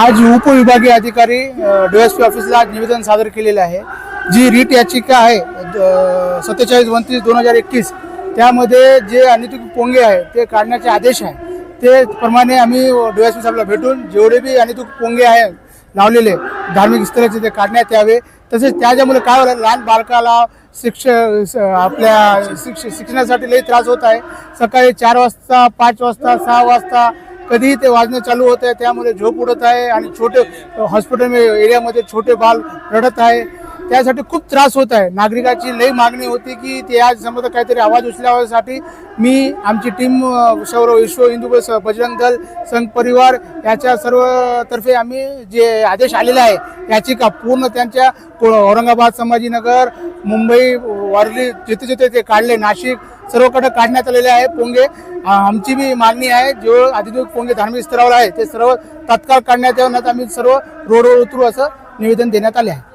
आज उपविभागीय अधिकारी डीएसपी ऑफिसला आज निवेदन सादर केलेलं आहे. जी रीट याचिका आहे सत्तेचाळीस उनतीस दोन हजार एकवीस त्यामध्ये जे अनैतिक पोंगे आहे ते काढण्याचे आदेश आहे. ते प्रमाणे आम्ही डीएसपी साहेबला भेटून जेवढे बी अनैतिक पोंगे आहे लावलेले धार्मिक स्थळाचे ते काढण्यात यावे. तसेच त्याच्यामुळे काय होतं लहान बालकाला शिक्ष स- आपल्या शिक्ष शिक्षणासाठी लई त्रास होत आहे. सकाळी चार वाजता पाच वाजता सहा वाजता कधीही ते वाजणं चालू होत आहे त्यामध्ये झोप उडत आहे आणि छोटे हॉस्पिटल एरियामध्ये छोटे बाल रडत आहे. त्यासाठी खूप त्रास होत आहे. नागरिकाची लई मागणी होती की ते आज समजा काहीतरी आवाज उचलावासाठी मी आमची टीम सौरव विश्व हिंदू बजरंग दल संघ परिवार याच्या सर्व तर्फे आम्ही जे आदेश आलेले आहे याची का पूर्ण त्यांच्या को- औरंगाबाद संभाजीनगर मुंबई वारली जिथे जिथे ते काढले नाशिक सर्वकडे काढण्यात आलेले आहे पोंगे. आमची बी मागणी आहे जो आधुनिक पोंगे धार्मिक स्तरावर आहे ते सर्व तात्काळ काढण्यात यावं नाही आम्ही सर्व रोडवर उतरू असं निवेदन देण्यात आले आहे.